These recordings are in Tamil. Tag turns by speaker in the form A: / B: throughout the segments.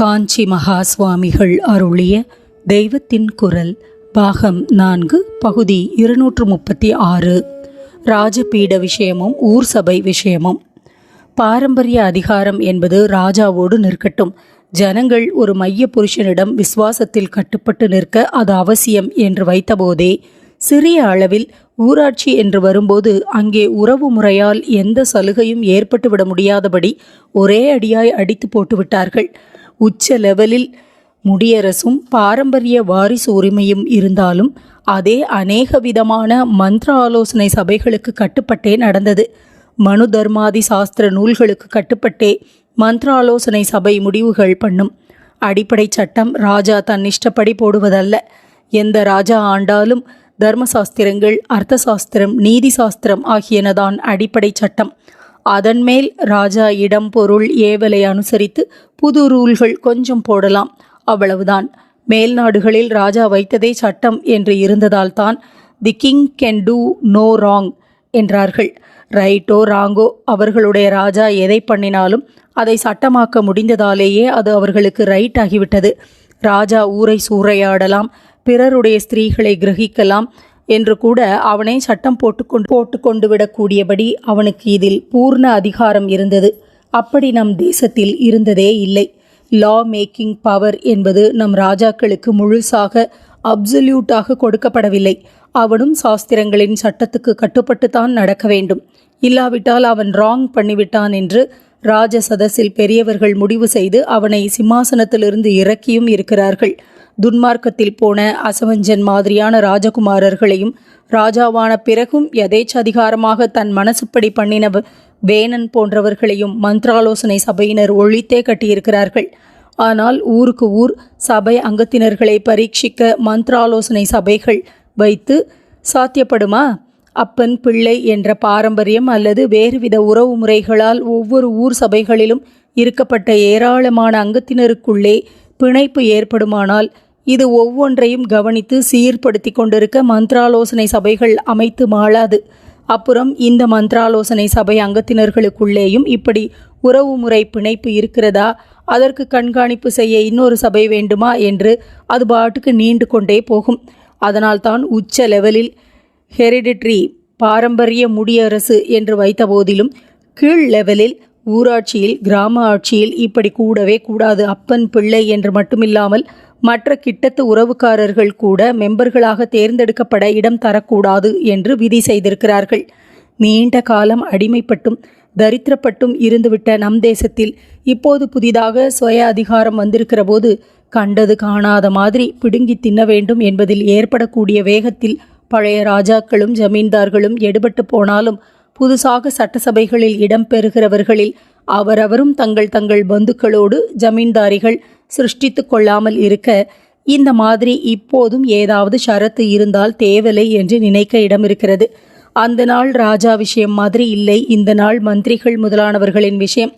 A: காஞ்சி மகா சுவாமிகள் அருளிய தெய்வத்தின் குரல் பாகம் நான்கு பகுதி இருநூற்று முப்பத்தி ஆறு. ராஜபீட விஷயமும் ஊர் சபை விஷயமும். பாரம்பரிய அதிகாரம் என்பது ராஜாவோடு நிற்கட்டும். ஜனங்கள் ஒரு மைய புருஷனிடம் விசுவாசத்தில் கட்டுப்பட்டு நிற்க அது அவசியம் என்று வைத்தபோதே சிறிய அளவில் ஊராட்சி என்று வரும்போது அங்கே உறவு முறையால் எந்த சலுகையும் ஏற்பட்டுவிட முடியாதபடி ஒரே அடியாய் அடித்து போட்டுவிட்டார்கள். உச்ச லெவலில் முடியரசும் பாரம்பரிய வாரிசு உரிமையும் இருந்தாலும் அதே அநேக விதமான மந்திர ஆலோசனை சபைகளுக்கு கட்டுப்பட்டே நடந்தது. மனு தர்மாதி சாஸ்திர நூல்களுக்கு கட்டுப்பட்டே மந்திர ஆலோசனை சபை முடிவுகள் பண்ணும். அடிப்படை சட்டம் ராஜா தன் இஷ்டப்படி போடுவதல்ல. எந்த ராஜா ஆண்டாலும் தர்மசாஸ்திரங்கள் அர்த்த சாஸ்திரம் நீதி சாஸ்திரம் ஆகியனதான் அடிப்படை சட்டம். அதன்மேல் ராஜா இடம் பொருள் ஏவலை அனுசரித்து புது ரூல்கள் கொஞ்சம் போடலாம். அவ்வளவுதான். மேல் நாடுகளில் ராஜா வைத்ததே சட்டம் என்று இருந்ததால் தான் the king can do no wrong என்றார்கள். ரைட்டோ ராங்கோ அவர்களுடைய ராஜா எதை பண்ணினாலும் அதை சட்டமாக்க முடிந்ததாலேயே அது அவர்களுக்கு ரைட் ஆகிவிட்டது. ராஜா ஊரை சூறையாடலாம் பிறருடைய ஸ்திரீகளை கிரகிக்கலாம் என்று கூட அவனை சட்டம் போட்டுக்கொண்டு போட்டுக்கொண்டு விடக்கூடியபடி அவனுக்கு இதில் பூர்ண அதிகாரம் இருந்தது. அப்படி நம் தேசத்தில் இருந்ததே இல்லை. லா மேக்கிங் பவர் என்பது நம் ராஜாக்களுக்கு முழுசாக அப்சல்யூட்டாக கொடுக்கப்படவில்லை. அவனும் சாஸ்திரங்களின் சட்டத்துக்கு கட்டுப்பட்டுத்தான் நடக்க வேண்டும். இல்லாவிட்டால் அவன் ராங் பண்ணிவிட்டான் என்று ராஜ சதஸில் பெரியவர்கள் முடிவு செய்து அவனை சிம்மாசனத்திலிருந்து இறக்கியும் இருக்கிறார்கள். துன்மார்க்கத்தில் போன அசவஞ்சன் மாதிரியான ராஜகுமாரர்களையும் ராஜாவான பிறகும் யதேச்சதிகாரமாக தன் மனசுப்படி பண்ணின வேணன் போன்றவர்களையும் மந்திராலோசனை சபையினர் ஒழித்தே கட்டியிருக்கிறார்கள். ஆனால் ஊருக்கு ஊர் சபை அங்கத்தினர்களை பரீட்சிக்க மந்திராலோசனை சபைகள் வைத்து சாத்தியப்படுமா? அப்பன் பிள்ளை என்ற பாரம்பரியம் அல்லது வேறுவித உறவு முறைகளால் ஒவ்வொரு ஊர் சபைகளிலும் இருக்கப்பட்ட ஏராளமான அங்கத்தினருக்குள்ளே பிணைப்பு ஏற்படுமானால் இது ஒவ்வொன்றையும் கவனித்து சீர்படுத்தி கொண்டிருக்க மந்திராலோசனை சபைகள் அமைத்து மாளாது. அப்புறம் இந்த மந்திராலோசனை சபை அங்கத்தினர்களுக்குள்ளேயும் இப்படி உறவுமுறை பிணைப்பு இருக்கிறதா? அதற்கு கண்காணிப்பு செய்ய இன்னொரு சபை வேண்டுமா என்று அது பாட்டுக்கு நீண்டு கொண்டே போகும். அதனால்தான் உச்ச லெவலில் ஹெரிடிட்ரி பாரம்பரிய முடியரசு என்று வைத்த போதிலும் கீழ் லெவலில் ஊராட்சியில் கிராம ஆட்சியில் இப்படி கூடவே கூடாது. அப்பன் பிள்ளை என்று மட்டுமில்லாமல் மற்ற கிட்டத்து உறவுக்காரர்கள் கூட மெம்பர்களாக தேர்ந்தெடுக்கப்பட இடம் தரக்கூடாது என்று விதி செய்திருக்கிறார்கள். நீண்ட காலம் அடிமைப்பட்டும் தரித்திரப்பட்டும் இருந்துவிட்ட நம் தேசத்தில் இப்போது புதிதாக சுய அதிகாரம் வந்திருக்கிற போது கண்டது காணாத மாதிரி பிடுங்கி தின்ன வேண்டும் என்பதில் ஏற்படக்கூடிய வேகத்தில் பழைய ராஜாக்களும் ஜமீன்தார்களும் எடுபட்டு போனாலும் புதுசாக சட்டசபைகளில் இடம்பெறுகிறவர்களில் அவரவரும் தங்கள் தங்கள் பந்துக்களோடு ஜமீன்தாரிகள் சிருஷ்டித்து கொள்ளாமல் இருக்க இந்த மாதிரி இப்போதும் ஏதாவது ஷரத்து இருந்தால் தேவலை என்று நினைக்க இடம் இருக்கிறது அந்த நாள் ராஜா விஷயம் மாதிரி இல்லை. இந்த நாள் மந்திரிகள் முதலானவர்களின் விஷயம்.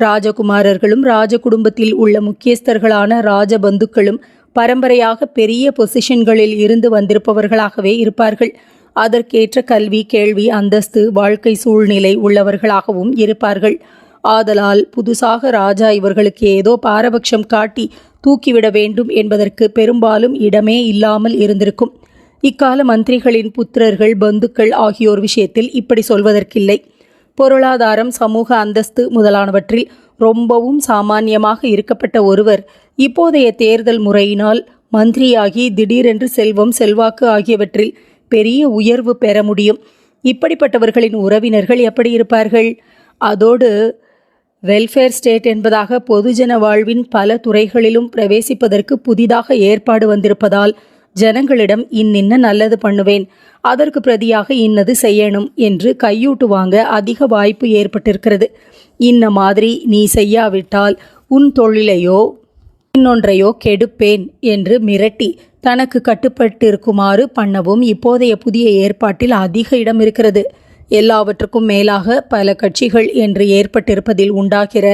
A: ராஜகுமாரர்களும் ராஜ குடும்பத்தில் உள்ள முக்கியஸ்தர்களான ராஜபந்துக்களும் பரம்பரையாக பெரிய பொசிஷன்களில் இருந்து வந்திருப்பவர்களாகவே இருப்பார்கள். அதற்கேற்ற கல்வி கேள்வி அந்தஸ்து வாழ்க்கை சூழ்நிலை உள்ளவர்களாகவும் இருப்பார்கள். ஆதலால் புதுசாக ராஜா இவர்களுக்கு ஏதோ பாரபட்சம் காட்டி தூக்கிவிட வேண்டும் என்பதற்கு பெரும்பாலும் இடமே இல்லாமல் இருந்திருக்கும். இக்கால மந்திரிகளின் புத்திரர்கள் பந்துக்கள் ஆகியோர் விஷயத்தில் இப்படி சொல்வதற்கில்லை. பொருளாதாரம் சமூக அந்தஸ்து முதலானவற்றில் ரொம்பவும் சாமானியமாக இருக்கப்பட்ட ஒருவர் இப்போதைய தேர்தல் முறையினால் மந்திரியாகி திடீரென்று செல்வம் செல்வாக்கு ஆகியவற்றில் பெரிய உயர்வு பெற முடியும். இப்படிப்பட்டவர்களின் உறவினர்கள் எப்படி இருப்பார்கள்? அதோடு வெல்ஃபேர் ஸ்டேட் என்பதாக பொதுஜன வாழ்வின் பல துறைகளிலும் பிரவேசிப்பதற்கு புதிதாக ஏற்பாடு வந்திருப்பதால் ஜனங்களிடம் இன்னின்ன நல்லது பண்ணுவேன். அதற்கு பிரதியாக இன்னது செய்யணும் என்று கையூட்டு வாங்க அதிக வாய்ப்பு ஏற்பட்டிருக்கிறது. இன்ன மாதிரி நீ செய்யாவிட்டால் உன் தொழிலையோ இன்னொன்றையோ கெடுப்பேன் என்று மிரட்டி தனக்கு கட்டுப்பட்டிருக்குமாறு பண்ணவும் இப்போதைய புதிய ஏற்பாட்டில் அதிக இடம் இருக்கிறது. எல்லாவற்றுக்கும் மேலாக பல கட்சிகள் என்று ஏற்பட்டிருப்பதில் உண்டாகிற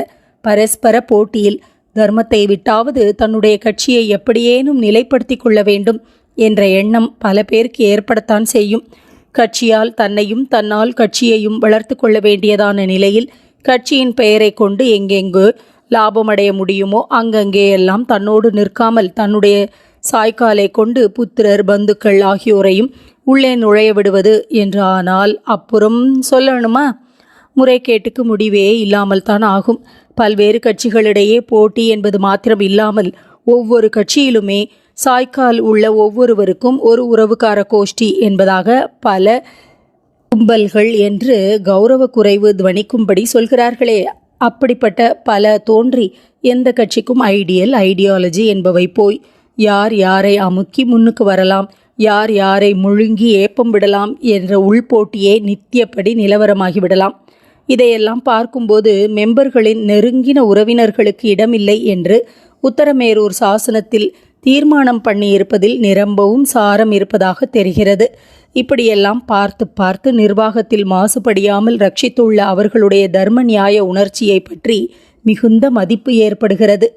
A: பரஸ்பர போட்டியில் தர்மத்தை விட்டாவது தன்னுடைய கட்சியை எப்படியேனும் நிலைப்படுத்தி கொள்ள வேண்டும் என்ற எண்ணம் பல பேருக்கு ஏற்படத்தான் செய்யும். கட்சியால் தன்னையும் தன்னால் கட்சியையும் வளர்த்து கொள்ள வேண்டியதான நிலையில் கட்சியின் பெயரை கொண்டு எங்கெங்கு லாபமடைய முடியுமோ அங்கங்கே எல்லாம் தன்னோடு நிற்காமல் தன்னுடைய சாய்க்காலை கொண்டு புத்திரர் பந்துக்கள் ஆகியோரையும் உள்ளே நுழைய விடுவது என்று ஆனால் அப்புறம் சொல்லணுமா? முறைகேட்டுக்கு முடிவே இல்லாமல் தான் ஆகும். பல்வேறு கட்சிகளிடையே போட்டி என்பது மாத்திரம் இல்லாமல் ஒவ்வொரு கட்சியிலுமே சாய்க்கால் உள்ள ஒவ்வொருவருக்கும் ஒரு உறவுக்கார கோஷ்டி என்பதாக பல கும்பல்கள் என்று கௌரவ குறைவு துவனிக்கும்படி சொல்கிறார்களே. அப்படிப்பட்ட பல தோன்றி எந்த கட்சிக்கும் ஐடியல் ஐடியாலஜி என்பவை போய் யார் யாரை அமுக்கி முன்னுக்கு வரலாம்? யார் யாரை முழுங்கி ஏப்பம் விடலாம்? என்ற உள்போட்டியே நித்தியப்படி நிலவரமாகி விடலாம். இதையெல்லாம் பார்க்கும்போது மெம்பர்களின் நெருங்கின உறவினர்களுக்கு இடமில்லை என்று உத்தரமேரூர் சாசனத்தில் தீர்மானம் பண்ணியிருப்பதில் நிரம்பவும் சாரம் இருப்பதாக தெரிகிறது. இப்படியெல்லாம் பார்த்து பார்த்து நிர்வாகத்தில் மாசுபடியாமல் ரட்சித்துள்ள அவர்களுடைய தர்ம நியாய உணர்ச்சியை பற்றி மிகுந்த மதிப்பு ஏற்படுகிறது.